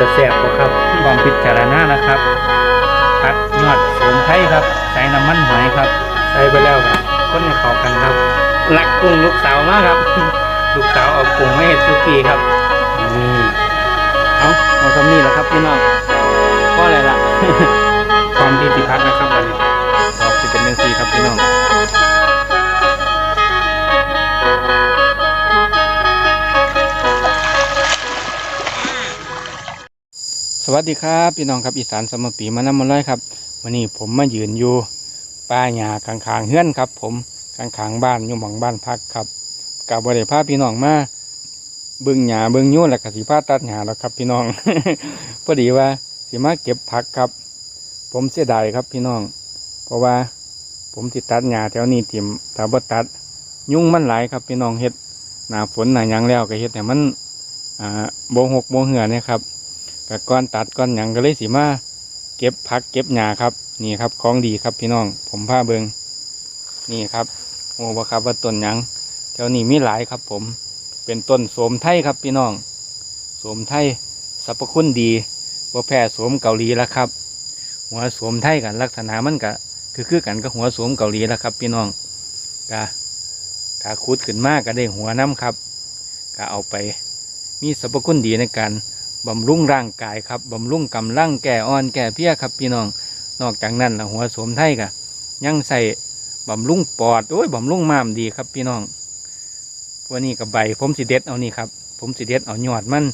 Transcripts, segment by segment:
จะแสบกว่าครับลองพิจารณานะครับพัดยอดสมุนไพรครับ ใส่น้ำมันหอยครับ ใส่ไปแล้วครับคนให้เข้ากันครับรักกุ้งลูกสาวมากครับ ลูกสาวเอากุ้งมาเห็ดสุกี้ครับนี่เอาเอาทำนี่แหละครับพี่น้องเพราะอะไรล่ะความที่สิพัดนะครับวันนี้ออกจะเป็นเรื่องซีครับพี่น้อง วัสดีครับ พี่น้องครับอีสานสมปีมานำมาเลยครับวันนี้ผมมายืนอยู่ป่าหญ้าข้างๆเฮือนครับ ผมข้างๆบ้านอยู่หมองบ้านพักครับกับบริภาพพี่น้องมาเบิ้งหญ้าเบิ้งยุ่นแล้วก็สีผ้าตัดหญ้าแล้วครับพี่น้องพอดีว่าสีมาเก็บผักครับ ผมเสียดายครับพี่น้อง เพราะว่าผมสิดตัดหญ้าแถวนี้ถิ่มถ้าบตัด ยุ่งมันหลายครับพี่น้องเฮ็ดหน้าฝนหน้ายังแล้วก็เฮ็ดแต่มันอ่าโบหกโบเหือเนี่ยครับ ก็ก้อนตัดก้อนหยังก็เลยสิมาเก็บผักเก็บหญ้าครับนี่ครับของดีครับพี่น้อง ผมพาเบิงนี่ครับโอ้บ่ครับว่าต้นหยังแถวนี้มีหลายครับผม เป็นต้นโสมไทยครับพี่น้องโสมไทยสรรพคุณดีบ่แพ้โสมเกาหลีแล้วครับ หัวโสมไทยกันลักษณะมันก็คือคือกันกับหัวโสมเกาหลีแล้วครับ พี่น้องก็ถ้าขุดขึ้นมากก็ได้หัวน้ำครับก็เอาไป มีสรรพคุณดีในการ บำรุงร่างกายครับบำรุงกำลังแก่อ่อนแก่เพลียครับพี่น้องนอกจากนั้นละหัวสวมไทยกะยังใส่บำรุงปอดโอ้ยบำรุงม้ามดีครับพี่น้องวันนี้กับใบผมสิเด็ดเอานี่ครับผมสิเด็ดเอายอดมัน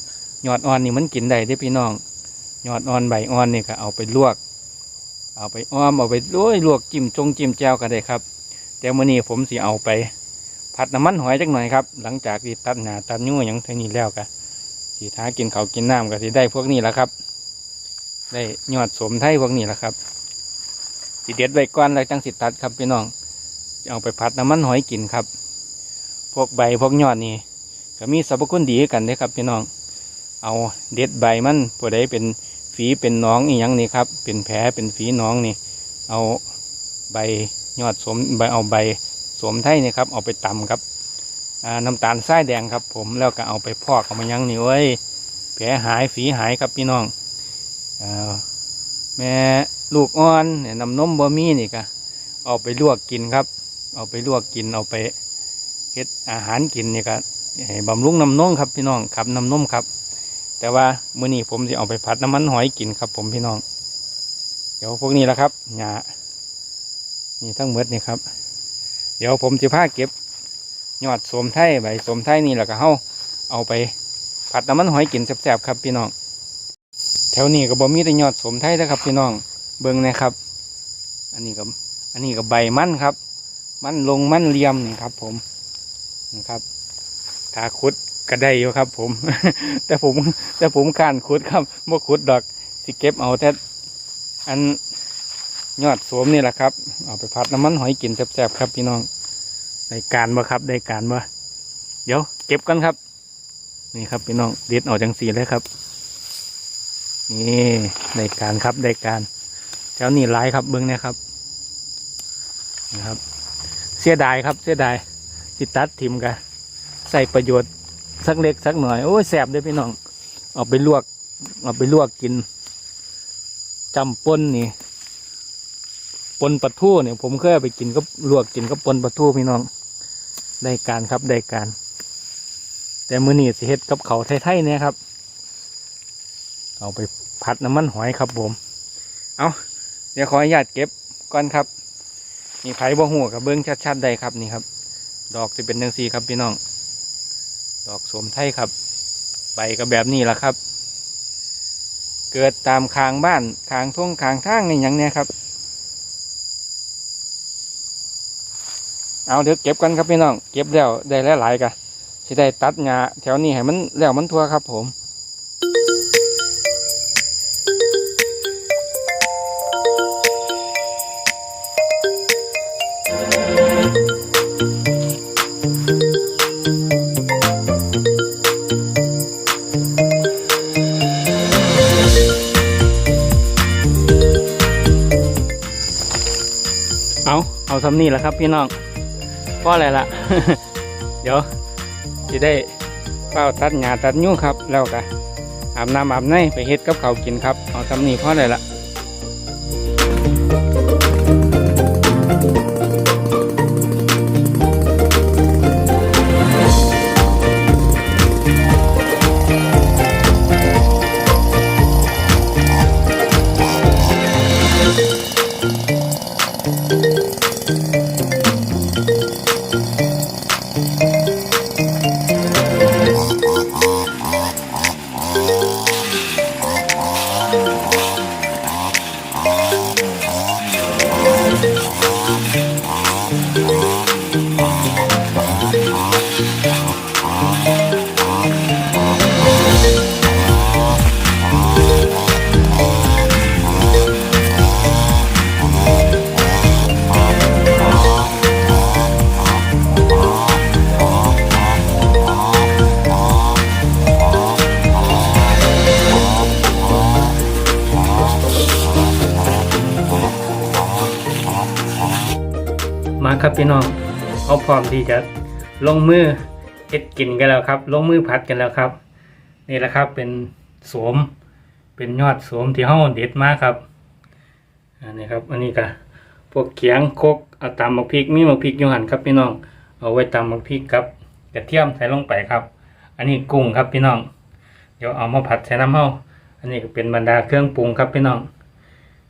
ยอดอ่อนนี่มันกินได้เด้พี่น้องยอดอ่อนใบอ่อนนี่ก็เอาไปลวก เอาไปอ้อมเอาไปโอ้ยลวกจิ้มจงจิ้มแจ่วก็ได้ครับ แต่มื่อนี้ผมสิเอาไป ผัดน้ำมันหอยจักหน่อยครับ หลังจากที่ตัดหนาตัดนิ้วหยังเท่านี้แล้วกะ สีท้ากินเขากินน้ำก็สิได้พวกนี้แหละครับ ได้ยอดสมไทยพวกนี้แหละครับสีเด็ดใบก้อนแล้วจังสิตัดครับพี่น้องเอาไปผัดน้ำมันหอยกินครับ พวกใบพวกยอดนี่ก็มีสรรพคุณดีกันเด้ครับพี่น้อง เอาเด็ดใบมันผู้ใดเป็นฝีเป็นน้องอีหยังนี่ครับ เป็นแผลเป็นฝีน้องนี่ เอาใบยอดสมใบเอาใบสมไทยนี่ครับ เอาไปตำครับ น้ำตาลทรายแดงครับ ผมแล้วก็เอาไปพอกเอามายังนี่เว้ยแผลหายฝีหายครับพี่น้องอแม่ลูกอ่อนเนี่ยน้ำนมบะมี่นี่ก็เอาไปลวกกินครับ เอาไปลวกกินเอาไปเฮ็ดอาหารกินนี่ก็บำรุงน้ำนมครับพี่น้องครับน้ำนมครับ แต่ว่ามื้อนี้ผมจะเอาไปผัดน้ำมันหอยกินครับ ผมพี่น้อง เดี๋ยวพวกนี้แหละครับหญ้านี่ทั้งหมดนี่ครับ เดี๋ยวผมจะพาเก็บ ยอดสมไทยใบสมไทยนี่แหละก็เฮาเอาไปผัดน้ำมันหอยกินแซ่บๆครับพี่น้อง แถวนี้ก็บ่มีแต่ยอดสมไทยนะครับพี่น้องเบิ่งนะครับ อันนี้ก็อันนี้ก็ใบมันครับ มันลงมันเลียมนี่ครับ ผมนะครับถ้าขุดก็ได้อยู่ครับ ผม แต่ผมแต่ผมขานขุดครับบ่ขุดดอกสิเก็บเอาแต่อันยอดสวมนี่แหละครับ เอาไปผัดน้ำมันหอยกินแซ่บๆครับพี่น้อง ได้การบ่ครับได้การบ่เดี๋ยวเก็บกันครับ นี่ครับพี่น้องเด็ดออกจังสีเลยครับ นี่ได้การครับได้การแถวนี้หลายครับเบิ้องเนี่ยครับนะครับ เสียดายครับเสียดายสิตัดทิมกันใส่ประโยชน์สักเล็กสักหน่อยโอ้ยแสบเลยพี่น้องเอาไปลวกเอาไปลวกกินจำป่นนี่ ปนปลาทูเนี่ยผมเคยไปกินก็ลวกกินก็ปนปลาทูพี่น้องได้การครับได้การ แต่มือนี่สิเฮ็ดกับเขาไทยๆเนี่ยครับ เอาไปผัดน้ำมันหอยครับผม เอาเดี๋ยวขออนุญาตเก็บก่อนครับนี่ไผ่บ่หัวกับเบิ้งชัดๆได้ครับนี่ครับ ดอกจะเป็นจังซีครับพี่น้อง ดอกสวมไทยครับใบก็แบบนี้แหละครับ เกิดตามคางบ้านคางทุ่งคางทางนี่อย่างเนี้ยครับ เอาเดี๋ยวเก็บกันครับพี่น้อง เก็บแล้วได้หลายๆกันสิได้ตัดหญ้าแถวนี้ให้มันแล้วมันทั่วครับผมเอา เอาทำนี่แหละครับพี่น้อง พราะอะไรล่ะเดี๋ยวจะได้เป้าตัดหญ้าตัดยุ่งครับแล้วก็อาบน้ำอาบในไปเฮ็ดกับเขากินครับเอาตำนี้พออะไรละ ครับพี่น้องเอาพร้อมที่จะลงมือเฮ็ดกินกันแล้วครับ ลงมือผัดกันแล้วครับ นี่แหละครับเป็นโสมเป็นยอดโสมที่เฮาเด็ดมาครับอันนี้ครับ อันนี้ก็พวกเขียงโคกเอาตำหมักพริกมีหมักพริกยูหันครับพี่น้องเอาไว้ตำหมักพริกกับกระเทียมใส่ลงไปครับ อันนี้กุ้งครับพี่น้อง เดี๋ยวเอามาผัดใส่น้ำเฮาอันนี้ก็เป็นบรรดาเครื่องปรุงครับพี่น้อง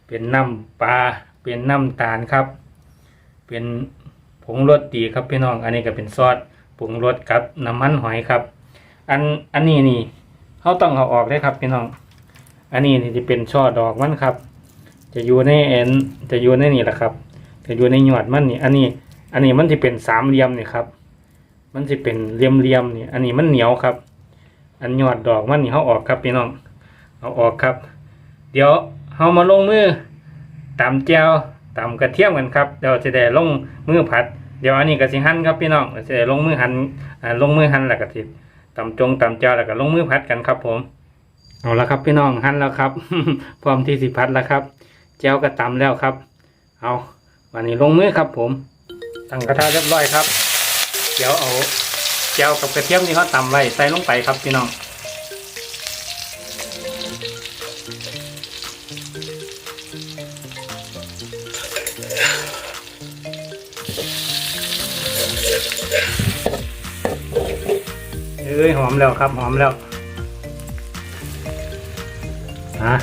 เป็นน้ำปลาเป็นน้ำตาลครับ เป็นผงรสดีครับพี่น้อง อันนี้ก็เป็นซอสปรุงรสกับน้ำมันหอยครับ อันอันนี้นี่เขาต้องเอาออกได้ครับพี่น้อง อันนี้นี่จะเป็นช่อดอกมันครับ จะอยู่ในเอ็นจะอยู่ในนี่แหละครับ จะอยู่ในหยอดมันนี่อันนี้ อันนี้มันจะเป็นสามเหลี่ยมนี่ครับ มันจะเป็นเหลี่ยมเหลี่ยมนี่ อันนี้มันเหนียวครับ อันยอดดอกมันนี่เขาออกครับพี่น้อง เอาออกครับ เดี๋ยวเขามาลงมือตำแจว ตำกระเทียมกันครับเดี๋ยวจะได้ลงมือผัด เดี๋ยวอันนี้ก็สิหั่นครับพี่น้องจะได้ลงมือหั่นอ่าลงมือหั่นแล้วก็สิตำจงตำแจวแล้วก็ลงมือผัดกันครับ ผมเอาละครับพี่น้องหั่นแล้วครับ พร้อมที่สิผัดแล้วครับแจวก็ตำแล้วครับ เอาวันนี้ลงมือครับผมตั้งกระทะเรียบร้อยครับ เดี๋ยวเอาแจวกับกระเทียมที่เขาตำไว้ใส่ลงไปครับพี่น้อง อ้ยหอมแล้วครับหอมแล้วฮะ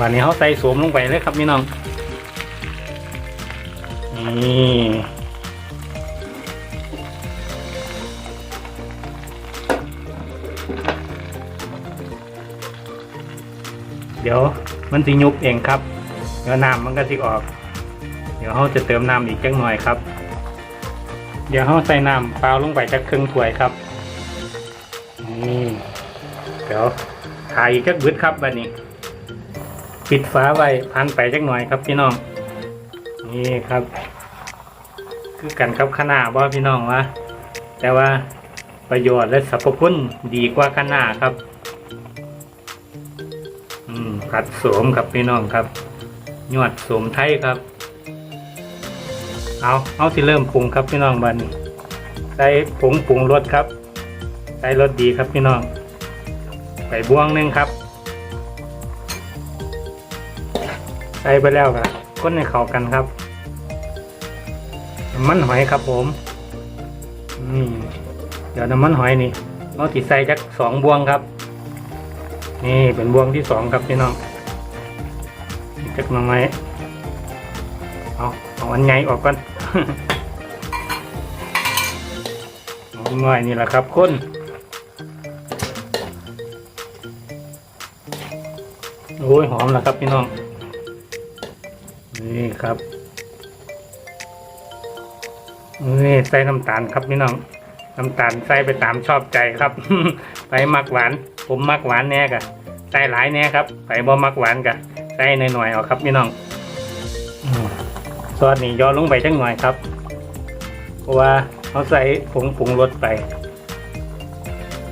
วันนี้เขาใส่สวมลงไปเลยครับพี่น้องนี่เดี๋ยวมันจะยุบเองครับเดี๋ยวน้ำมันก็จะออก เดี๋ยวเขาจะเติมน้ำอีกจักหน่อยครับ เดี๋ยวเขาใส่น้ำเปล่าลงไปจักครึ่งถ้วยครับ นี่เดี๋ยวถ่ายอีกจักบึดครับบัดนี้ ปิดฝาไว้พันไปจักหน่อยครับพี่น้อง นี่ครับ คือกันครับขนาดว่าพี่น้องวะแต่ว่าประโยชน์และสรรพคุณดีกว่าขนาดครับ อืมผัดโสมครับพี่น้องครับยอดโสมไทยครับ เอาเอาที่เริ่มปรุงครับพี่น้องบัดนี้ใส่ผงปรุงรสครับ ใช้รสดีครับพี่น้องใส่บวงหนึ่งครับใส่ไปแล้วครับก้นให้เข้ากันครับ น้ำมันหอยครับผมนี่เดี๋ยวน้ำมันหอยนี่เอาติดใส่จักสองบวงครับ นี่เป็นบวงที่สองครับพี่น้องจักหน่อยเอาเอาอันใหญ่ออกก่อนเอาหน่อยนี่แหละครับคน ยหอมแล้วครับพี่น้อง นี่ครับนี่ใส่น้ำตาลครับพี่น้อง น้ำตาลใส่ไปตามชอบใจครับ ไปมักหวาน ผมมักหวานแน่กะใส่หลายแน่ครับไปบ่มักหวานกะใส่หน่อยๆเอาครับพี่น้องซอสนี่ย่อนลงไปจังหน่อยครับ เพราะว่าเขาใส่ผงปรุงรสไป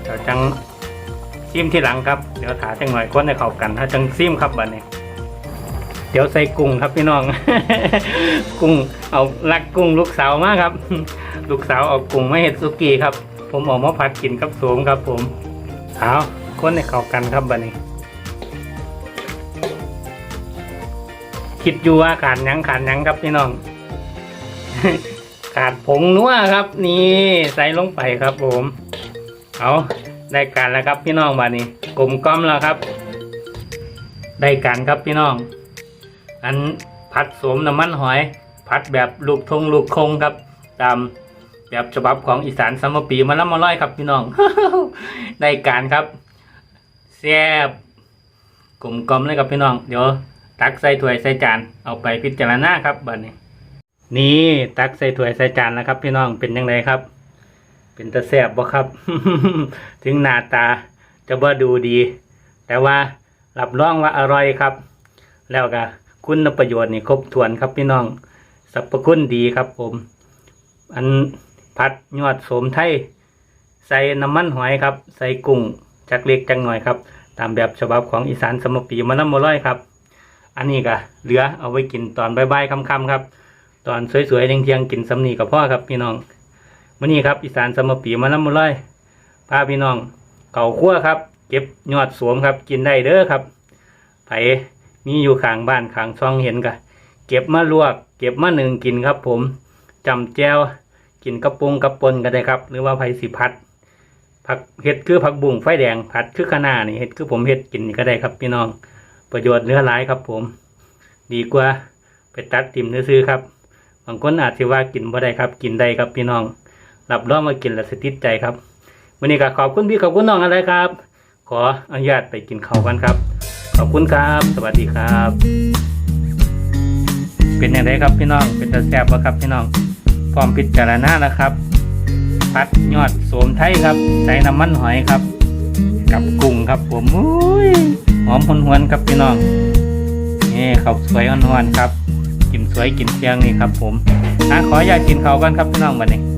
เดี๋ยวจัง ซิมที่หลังครับเดี๋ยวถาจังหน่อยก้นให้เข้ากันถ้าจังซิมครับบัดนี้ เดี๋ยวใส่กุ้งครับพี่น้อง กุ้งเอาลักกุ้งลูกสาวมากครับ ลูกสาวเอากุ้งมาเห็ดสุกี้ครับ ผมออกมาผัดกินกับโสมครับ ผมเอาคนให้เข้ากันครับบัดนี้ คิดอยู่ว่าขาดหยังขาดหยังครับพี่น้องขาดผงนัวครับ นี่ใส่ลงไปครับผม เอา ได้การแล้วครับพี่น้องบัดนี้กลมกล้อมแล้วครับ ได้การครับพี่น้อง อันผัดสมน้ำมันหอย ผัดแบบลูกทงลูกคงครับ ตามแบบฉบับของอีสานสมปีมาแล้วมาร้อยครับพี่น้อง ได้การครับแซ่บกลมกลอมเลยครับพี่น้อง เดี๋ยวตักใส่ถ้วยใส่จานเอาไปพิจารณาครับบัดนี้ นี่ตักใส่ถ้วยใส่จานแล้วครับ พี่น้องเป็นยังไงครับ เป็นตะแซ่บบ่ครับ ถึงหน้าตาจะบ่ดูดี แต่ว่ารับรองว่าอร่อยครับ แล้วก็คุณประโยชน์นี่ครบถ้วนครับพี่น้องสรรพคุณดีครับผม อันผัดยอดโสมไทย ใส่น้ำมันหอยครับ ใส่กุ้งจักเล็กจักหน่อยครับ ตามแบบฉบับของอีสานสมปีมะน้ำมะร้อยครับ อันนี้ก็เหลือเอาไว้กินตอนบ่ายๆค่ำๆครับ ตอนสวยๆเที่ยงๆกินสำนีกับพ่อครับพี่น้อง มื้อนี้ครับอีสานสมปีมะน้ำมะร้อยพาพี่น้องเก่าขั้วครับ เก็บยอดโสมครับ กินได้เด้อครับไผมีอยู่ข้างบ้านข้างช่องเห็นกะเก็บมาลวก เก็บมาหนึ่งกินครับ ผมจำแจวกินกระปุงกระปนก็ได้ครับ หรือว่าไผ่สิพัดผักเห็ดคือผักบุ้งไฟแดงผัดคือคะน้านี่เห็ดคือผมเห็ดกินก็ได้ครับ พี่น้องประโยชน์เหลือหลายครับ ผม ดีกว่าไปตัดติ่มซื้อครับบางคนอาจจะว่ากินบ่ได้ครับ กินได้ครับพี่น้อง รับรองมากินแล้วสติดใจครับวันนี้ก็ขอบคุณพี่ขอบคุณน้องอะไรครับ ขออนุญาตไปกินข้าวกันครับ ขอบคุณครับ สวัสดีครับ เป็นอย่างไรครับพี่น้องเป็นตาแซบบ่ครับพี่น้องพร้อมพิจารณานะครับ พัดยอดโสมไทยครับใส่น้ำมันหอยครับ กับกุ้งครับผมอุ้ยหอมหวนๆครับพี่น้องนี่ข้าวสวยอ่อนๆครับกินสวยกินเชียงนี่ครับผมอะขออยากกินข้าวกันครับพี่น้องบัดนี้